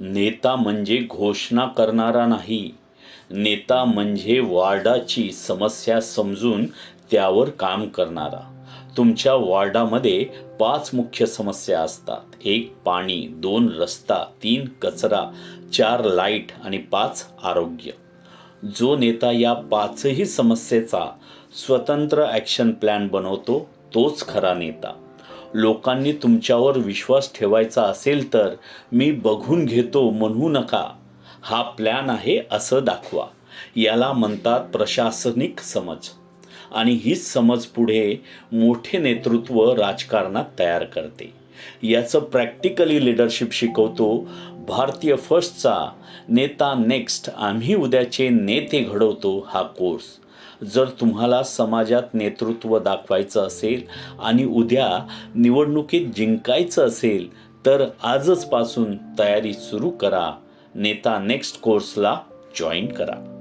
नेता म्हणजे घोषणा करणारा नाही. नेता म्हणजे वार्डाची समस्या समजून त्यावर काम करणारा. तुमच्या वॉर्डामध्ये पाच मुख्य समस्या असतात. एक पाणी दोन रस्ता तीन कचरा चार लाइट आणि पाच आरोग्य. जो नेता या पाचही समस्येचा स्वतंत्र ॲक्शन प्लॅन बनवतो तोच खरा नेता. लोकांनी तुमच्यावर विश्वास ठेवायचा असेल तर मी बघून घेतो म्हणू नका. हा प्लॅन आहे असं दाखवा. याला म्हणतात प्रशासनिक समज. आणि हीच समज पुढे मोठे नेतृत्व राजकारणात तयार करते. याचं प्रॅक्टिकली लिडरशिप शिकवतो भारतीय फर्स्टचा नेता नेक्स्ट आम्ही उद्याचे नेते घडवतो हा कोर्स जर तुम्हाला समाजात नेतृत्व दाखवायचं असेल आणि उद्या निवडणुकीत जिंकायचं असेल तर आजच पासून तयारी सुरू करा. नेता नेक्स्ट कोर्सला जॉईन करा.